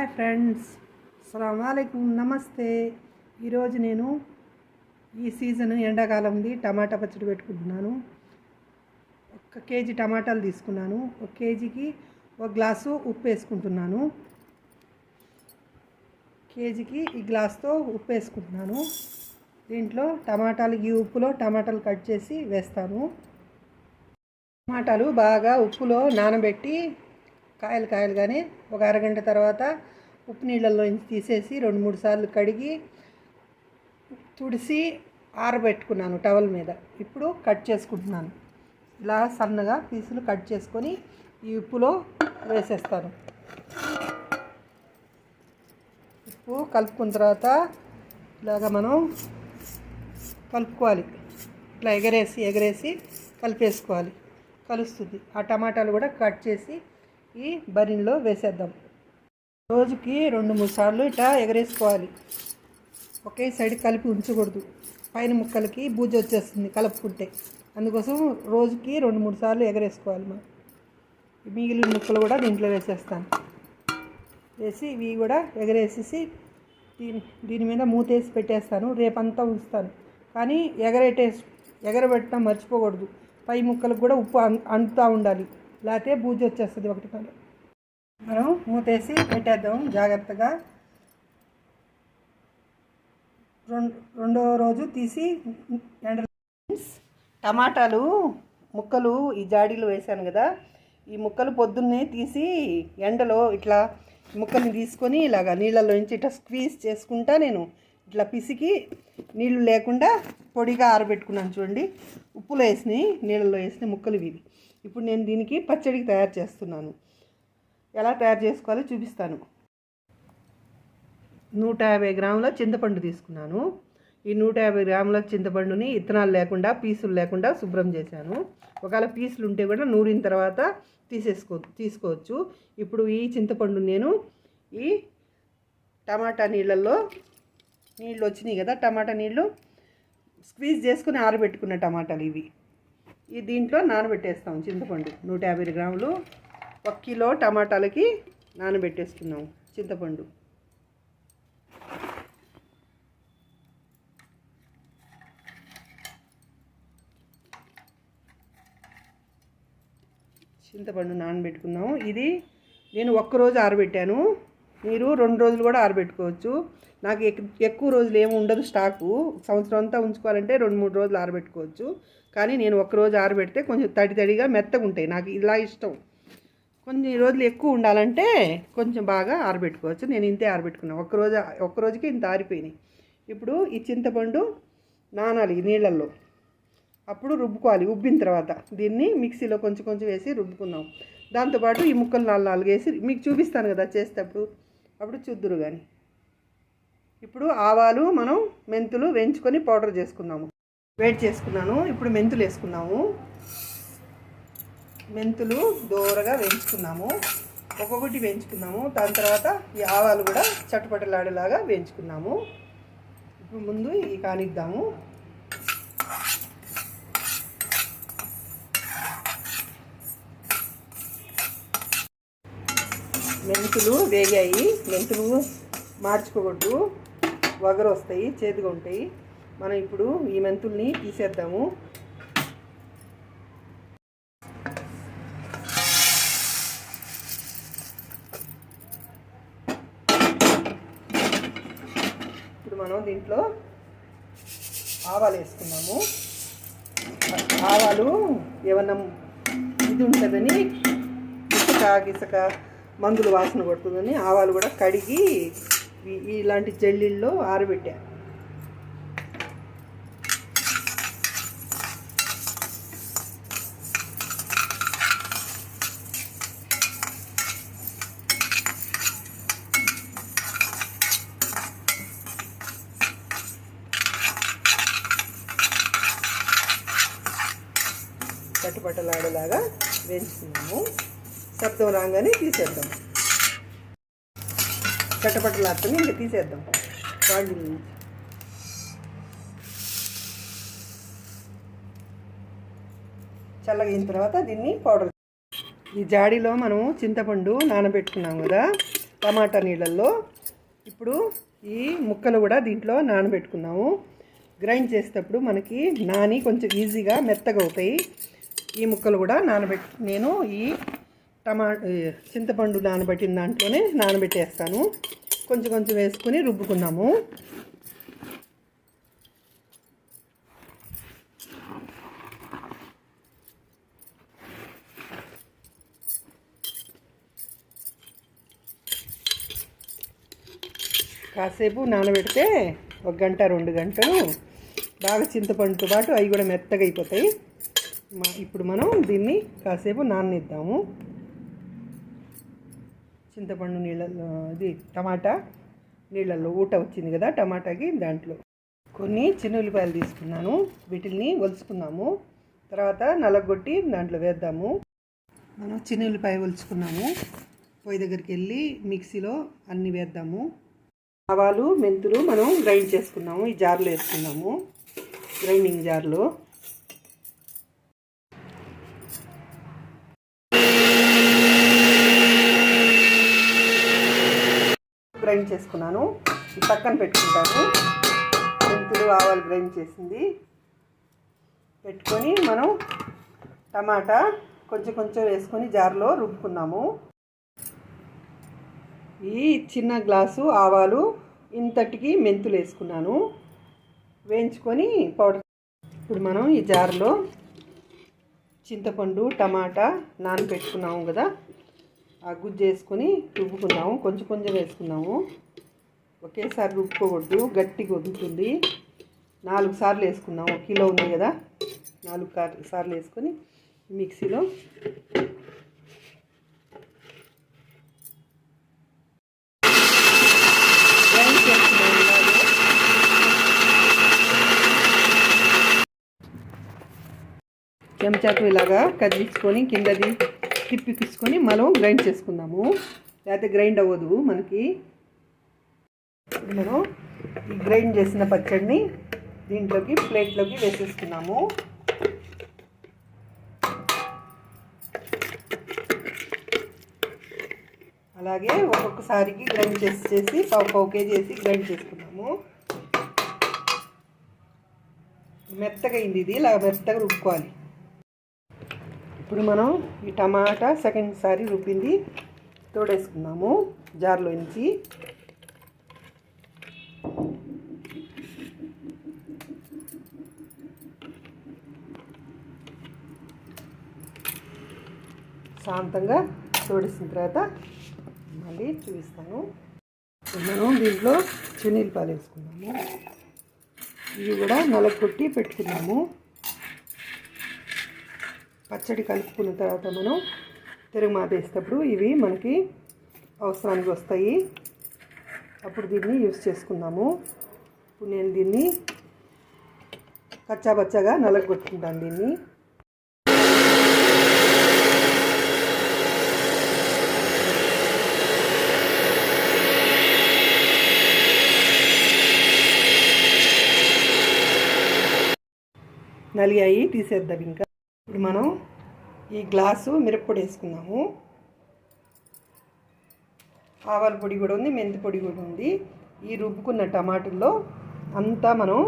Hi friends. అస్సలం నమస్తే. ఈరోజు నేను ఈ సీజన్ ఎండాకాలంది టమాటా పచ్చడి పెట్టుకుంటున్నాను. ఒక కేజీ టమాటాలు తీసుకున్నాను. ఒక కేజీకి ఒక గ్లాసు ఉప్పు వేసుకుంటున్నాను. కేజీకి ఈ గ్లాస్తో ఉప్పు వేసుకుంటున్నాను. దీంట్లో టమాటాలు ఈ ఉప్పులో టమాటాలు కట్ చేసి వేస్తాను. టమాటాలు బాగా ఉప్పులో నానబెట్టి కాయలు కాయలు కానీ ఒక అరగంట తర్వాత ఉప్పు నీళ్ళల్లోంచి తీసేసి రెండు మూడు సార్లు కడిగి తుడిసి ఆరబెట్టుకున్నాను టవల్ మీద. ఇప్పుడు కట్ చేసుకుంటున్నాను. ఇలా సన్నగా పీసులు కట్ చేసుకొని ఈ ఉప్పులో వేసేస్తాను. ఉప్పు కలుపుకున్న తర్వాత ఇలాగ మనం కలుపుకోవాలి. ఇట్లా ఎగరేసి ఎగరేసి కలిపేసుకోవాలి. కలుస్తుంది. ఆ టమాటాలు కూడా కట్ చేసి ఈ బరిన్లో వేసేద్దాం. రోజుకి రెండు మూడు సార్లు ఇట్లా ఎగరేసుకోవాలి. ఒకే సైడ్ కలిపి ఉంచకూడదు. పైన ముక్కలకి బూజు వచ్చేస్తుంది కలుపుకుంటే. అందుకోసం రోజుకి రెండు మూడు సార్లు ఎగరేసుకోవాలి మనం. మిగిలిన ముక్కలు కూడా దీంట్లో వేసేస్తాను. వేసి ఇవి కూడా ఎగరేసేసి దీని దీని మీద మూతేసి పెట్టేస్తాను. రేపంతా ఉంచుతాను. కానీ ఎగరేటే ఎగరబెట్టడం మర్చిపోకూడదు. పై ముక్కలకు కూడా ఉప్పు అం అంటుతూ ఉండాలి. లేకపోతే బూజు వచ్చేస్తుంది ఒకటి పని మనం మూతేసి పెట్టేద్దాం జాగ్రత్తగా. రెండు రెండో రోజు తీసి ఎండ టమాటాలు ముక్కలు ఈ జాడీలు వేసాను కదా. ఈ ముక్కలు పొద్దున్నే తీసి ఎండలో ఇట్లా ముక్కల్ని తీసుకొని ఇలాగా నీళ్ళలో నుంచి ఇట్లా స్క్వీజ్ చేసుకుంటా నేను ఇట్లా పిసికి నీళ్ళు లేకుండా పొడిగా ఆరబెట్టుకున్నాను చూడండి. ఉప్పులో వేసినాయి నీళ్ళలో వేసిన ముక్కలు ఇవి. ఇప్పుడు నేను దీనికి పచ్చడికి తయారు చేస్తున్నాను. ఎలా తయారు చేసుకోవాలో చూపిస్తాను. నూట యాభై గ్రాముల చింతపండు తీసుకున్నాను. ఈ నూట యాభై గ్రాముల చింతపండుని ఇత్తనాలు లేకుండా పీసులు లేకుండా శుభ్రం చేశాను. ఒకవేళ పీసులు ఉంటే కూడా నూరిన తర్వాత తీసేసుకో తీసుకోవచ్చు. ఇప్పుడు ఈ చింతపండు నేను ఈ టమాటా నీళ్ళల్లో నీళ్ళు వచ్చినాయి కదా టమాటా నీళ్ళు స్క్వీజ్ చేసుకుని ఆరబెట్టుకున్న టమాటాలు ఇవి. ఈ దీంట్లో నానబెట్టేస్తాం చింతపండు. నూట యాభై గ్రాములు ఒక కిలో టమాటాలకి నానబెట్టేసుకున్నాం చింతపండు. చింతపండు నానబెట్టుకున్నాము. ఇది నేను ఒక్కరోజు ఆరబెట్టాను. మీరు రెండు రోజులు కూడా ఆరబెట్టుకోవచ్చు. నాకు ఎక్కువ రోజులు ఏమి ఉండదు స్టాకు. సంవత్సరం అంతా ఉంచుకోవాలంటే రెండు మూడు రోజులు ఆరబెట్టుకోవచ్చు. కానీ నేను ఒక్కరోజు ఆరబెడితే కొంచెం తడి తడిగా మెత్తగా ఉంటాయి. నాకు ఇలా ఇష్టం. కొన్ని రోజులు ఎక్కువ ఉండాలంటే కొంచెం బాగా ఆరబెట్టుకోవచ్చు. నేను ఇంతే ఆరబెట్టుకున్నాను ఒక్కరోజు ఒక్కరోజుకి ఇంత ఆరిపోయినాయి. ఇప్పుడు ఈ చింతపండు నానాలి నీళ్ళల్లో. అప్పుడు రుబ్బుకోవాలి. ఉబ్బిన తర్వాత దీన్ని మిక్సీలో కొంచెం కొంచెం వేసి రుబ్బుకుందాం. దాంతోపాటు ఈ ముక్కలు నాలుగు నాలుగు వేసి మీకు చూపిస్తాను కదా చేసేటప్పుడు. అప్పుడు చూద్దురు కానీ ఇప్పుడు ఆవాలు మనం మెంతులు వేయించుకొని పౌడర్ చేసుకుందాము. వేడి చేసుకున్నాను ఇప్పుడు మెంతులు వేసుకున్నాము. మెంతులు దూరగా వేయించుకున్నాము. ఒక్కొక్కటి వేయించుకున్నాము. దాని తర్వాత ఈ ఆవాలు కూడా చట్టుపట్టలాడేలాగా వేయించుకున్నాము. ఇప్పుడు ముందు ఈ కానిద్దాము. మెంతులు వేగాయి. మెంతులు మార్చుకోకూడదు వగరు వస్తాయి చేదుగా ఉంటాయి మనం ఇప్పుడు ఈ మెంతుల్ని తీసేద్దాము. ఇప్పుడు మనం దీంట్లో ఆవాలు వేసుకున్నాము ఆవాలు ఏమన్నా ఇది ఉంటుందని ఇసుక గిసక మందులు వాసన కొడుతుందని ఆవాలు కూడా కడిగి ఇలాంటి జల్లీల్లో ఆరబెట్టా. కట్టుబట్టలాడేలాగా వేయించుకున్నాము. శబ్దం రాగానే తీసేద్దాం. చట్టపట్టలాడుతుంది ఇంకా తీసేద్దాం. కాళ్ళు నుంచి చల్లగైన తర్వాత దీన్ని పౌడర్ ఈ జాడీలో మనము చింతపండు నానబెట్టుకున్నాం కదా టమాటా నీళ్ళల్లో. ఇప్పుడు ఈ ముక్కలు కూడా దీంట్లో నానబెట్టుకున్నాము. గ్రైండ్ చేసేటప్పుడు మనకి నాని కొంచెం ఈజీగా మెత్తగా అవుతాయి. ఈ ముక్కలు కూడా నానబెట్టు నేను ఈ టమా చింతపండు నానబెట్టిన దాంట్లోనే నానబెట్టేస్తాను. కొంచెం కొంచెం వేసుకుని రుబ్బుకున్నాము కాసేపు నానబెడితే ఒక గంట రెండు గంటలు బాగా చింతపండుతో పాటు అవి కూడా మెత్తగా అయిపోతాయి. ఇప్పుడు మనం దీన్ని కాసేపు నాననిద్దాము చింతపండు నీళ్ళల్లో ఇది టమాటా నీళ్ళల్లో ఊట వచ్చింది కదా టమాటాకి దాంట్లో. కొన్ని చిన్న ఉల్లిపాయలు తీసుకున్నాను. వీటిల్ని ఒలుచుకున్నాము. తర్వాత నలగొట్టి దాంట్లో వేద్దాము. మనం చిన్న ఉల్లిపాయ ఒలుచుకున్నాము. పొయ్యి దగ్గరికి వెళ్ళి మిక్సీలో అన్నీ వేద్దాము. ఆవాలు మెంతులు మనం గ్రైండ్ చేసుకున్నాము. ఈ జార్లో వేసుకున్నాము. గ్రైండింగ్ జార్లో. గ్రైండ్ చేసుకున్నాను. పక్కన పెట్టుకుంటాను. మెంతులు ఆవాలు గ్రైండ్ చేసింది. పెట్టుకొని మనం టమాటా కొంచెం కొంచెం వేసుకొని జార్లో రుబ్బుకున్నాము. ఈ చిన్న గ్లాసు ఆవాలు ఇంతటికి మెంతులు వేసుకున్నాను. వేయించుకొని పౌడర్ ఇప్పుడు మనం ఈ జార్లో చింతపండు టమాటా నానబెట్టుకున్నాము కదా. గుజ్జు వేసుకొని రుబ్బుకున్నాము కొంచెం కొంచెం వేసుకున్నాము ఒకేసారి రుబ్బుకోకూడదు గట్టిగా వదులుతుంది. నాలుగు సార్లు వేసుకున్నాము కిలో ఉంది కదా. నాలుగు సార్లు వేసుకొని మిక్సీలో చెంచాకు ఇలాగా కదిలించుకొని కిందది తిప్పికిచ్చుకొని మనం గ్రైండ్ చేసుకుందాము. లేకపోతే గ్రైండ్ అవ్వదు మనకి. మనం ఈ గ్రైండ్ చేసిన పచ్చడిని దీంట్లోకి ప్లేట్లోకి వేసేసుకున్నాము అలాగే ఒక్కొక్కసారికి గ్రైండ్ చేసి చేసి పావు పావు కేజీ వేసి గ్రైండ్ చేసుకున్నాము. మెత్తగా అయింది ఇది. ఇలా మెత్తగా రుక్కోవాలి ఇప్పుడు మనం ఈ టమాటా సెకండ్ సారి రుబ్బింది తోడేసుకున్నాము జార్లో నుంచి. శాంతంగా తోడేసిన తర్వాత మళ్ళీ చూపిస్తాను. మనం దీంట్లో చెనీలపాలు వేసుకున్నాము ఇవి కూడా నలగొట్టి పెట్టుకున్నాము. పచ్చడి కలుపుకున్న తర్వాత మనం తిరుగుమాత వేసేటప్పుడు ఇవి మనకి అవసరానికి వస్తాయి. అప్పుడు దీన్ని యూస్ చేసుకుందాము. ఇప్పుడు నేను దీన్ని కచ్చాబచ్చాగా నలగొట్టుకుంటాను దీన్ని. నలిగాయి తీసేద్దాం ఇంకా. ఇప్పుడు మనం ఈ గ్లాసు మిరప్పొడి వేసుకున్నాము ఆవాల పొడి కూడా ఉంది మెంతి పొడి కూడా ఉంది. ఈ రుబ్బుకున్న టమాటాల్లో అంతా మనం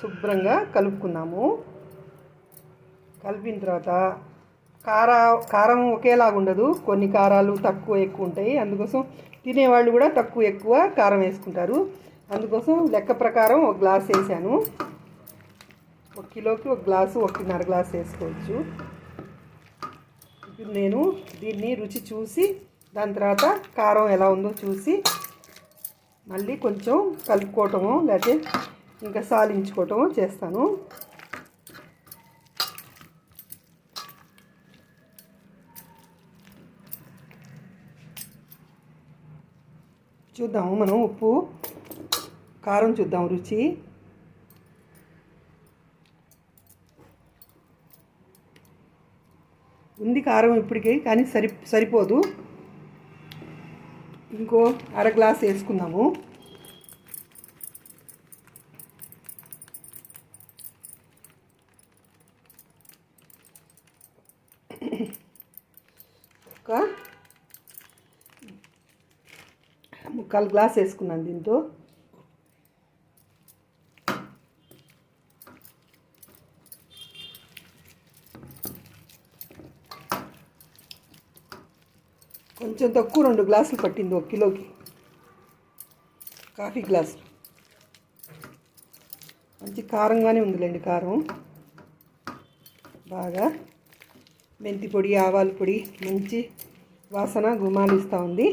శుభ్రంగా కలుపుకున్నాము కలిపిన తర్వాత కార కారం ఒకేలాగా ఉండదు. కొన్ని కారాలు తక్కువ ఎక్కువ ఉంటాయి. అందుకోసం తినేవాళ్ళు కూడా తక్కువ ఎక్కువ కారం వేసుకుంటారు. అందుకోసం లెక్క ప్రకారం ఒక గ్లాస్ వేసాను. ఒక కిలోకి ఒక గ్లాసు ఒకటిన్నర గ్లాస్ వేసుకోవచ్చు. ఇప్పుడు నేను దీన్ని రుచి చూసి దాని తర్వాత కారం ఎలా ఉందో చూసి మళ్ళీ కొంచెం కలుపుకోవటము లేకపోతే ఇంకా సాలించుకోవటము చేస్తాను. చూద్దాము మనం ఉప్పు కారం చూద్దాం రుచి. ఉంది కారం ఇప్పటికి కానీ సరి సరిపోదు. ఇంకో అర గ్లాస్ వేసుకుందాము. ఒక ముక్కాలు గ్లాస్ వేసుకున్నాను దీంతో. కొంచెం తక్కువ రెండు గ్లాసులు పట్టింది ఒక కిలోకి. Coffee glass. మంచి కారంగానే ఉందిలేండి కారం. బాగా మెంతి పొడి ఆవాల పొడి మంచి వాసన గుమాలిస్తూ ఉంది.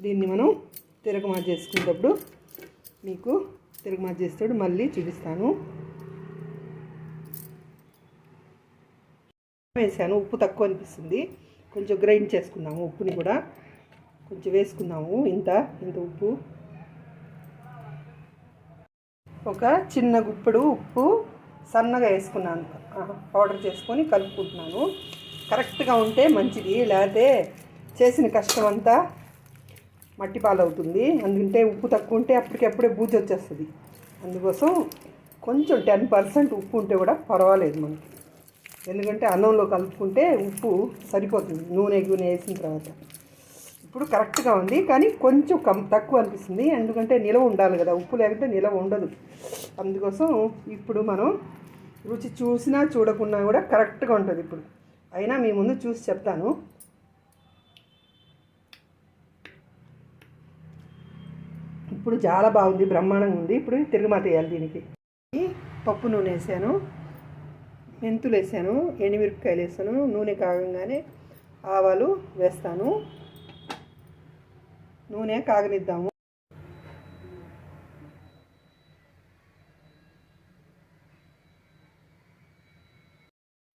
దీన్ని మనం తిరగమాత చేసుకునేటప్పుడు మీకు తిరగమాత చేస్తాడు మళ్ళీ చూపిస్తాను. వేసాను ఉప్పు తక్కువ అనిపిస్తుంది. కొంచెం గ్రైండ్ చేసుకుందాము ఉప్పుని కూడా. కొంచెం వేసుకుందాము ఇంత ఇంత ఉప్పు. ఒక చిన్న గుప్పుడు ఉప్పు సన్నగా వేసుకున్నాను. పౌడర్ చేసుకొని కలుపుకుంటున్నాను. కరెక్ట్గా ఉంటే మంచిది లేకపోతే చేసిన కష్టం అంతా మట్టి పాలవుతుంది. అందుకంటే ఉప్పు తక్కువ ఉంటే అప్పటికప్పుడే బూజు వచ్చేస్తుంది. అందుకోసం కొంచెం టెన్ పర్సెంట్ ఉప్పు ఉంటే కూడా పర్వాలేదు మనకి. ఎందుకంటే అన్నంలో కలుపుకుంటే ఉప్పు సరిపోతుంది నూనె గూనె వేసిన తర్వాత. ఇప్పుడు కరెక్ట్గా ఉంది కానీ కొంచెం కమ్ తక్కువ అనిపిస్తుంది. ఎందుకంటే నిలవ ఉండాలి కదా ఉప్పు లేకుంటే నిలవ ఉండదు. అందుకోసం ఇప్పుడు మనం రుచి చూసినా చూడకున్నా కూడా కరెక్ట్గా ఉంటుంది ఇప్పుడు. అయినా మీ ముందు చూసి చెప్తాను. ఇప్పుడు చాలా బాగుంది బ్రహ్మాండంగా ఉంది. ఇప్పుడు తిరుగుమాత వేయాలి దీనికి. పప్పు నూనె వేసాను. మెంతులు వేసాను ఎండుమిరపకాయలు వేసాను నూనె కాగంగానే ఆవాలు వేస్తాను. నూనె కాగనిద్దాము.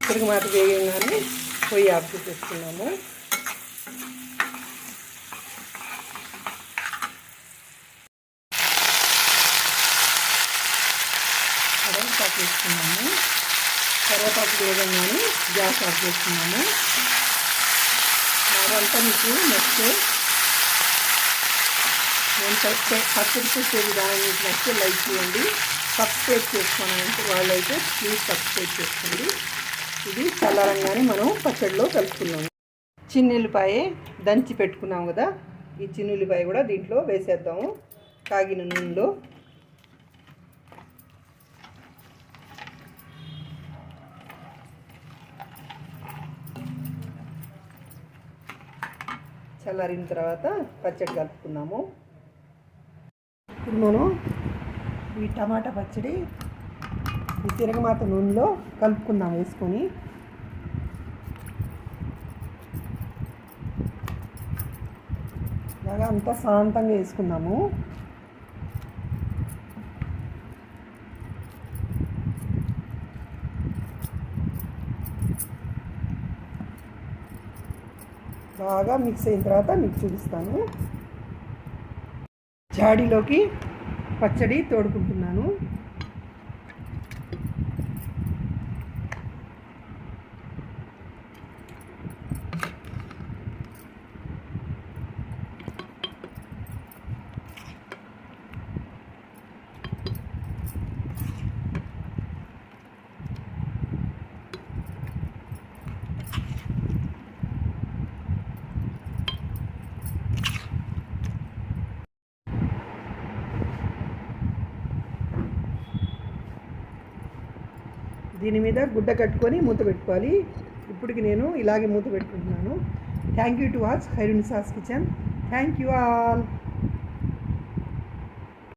తిరుగుమాత వేగంగానే పొయ్యి ఆఫ్ చేసేసుకున్నాము. తీసుకున్నాము కరివేపాకు వేగంగానే గ్యాస్ ఆఫ్ చేస్తున్నాము అదంతా మీకు నెక్స్ట్ నేను పచ్చే పచ్చడి చేసే విధానం మీకు నచ్చితే లైక్ చేయండి. సబ్స్క్రైబ్ చేసుకోవాలంటే వాళ్ళైతే ప్లీజ్ సబ్స్క్రైబ్ చేసుకోండి. ఇది చల్లారంగానే మనం పచ్చడిలో కలుపుకున్నాము. చిన్నెల్లిపాయ దంచి పెట్టుకున్నాం కదా ఈ చిన్నుల్లిపాయ కూడా దీంట్లో వేసేద్దాము. కాగిన నూనెలో చల్లారిన తర్వాత పచ్చడి కలుపుకున్నాము. ఇప్పుడు మనం ఈ టమాటా పచ్చడి ఈ తిరగమాత నూనెలో కలుపుకుందాం వేసుకొని. బాగా అంతా శాంతంగా వేసుకున్నాము బాగా మిక్స్ అయిన తర్వాత మీకు చూపిస్తాను. జాడీలోకి పచ్చడి తోడుకుంటున్నాను. దీని మీద గుడ్డ కట్టుకొని మూత పెట్టుకోవాలి. ఇప్పటికి నేను ఇలాగే మూత పెట్టుకుంటున్నాను. Thank you to watch Hairunnisa's kitchen thank you all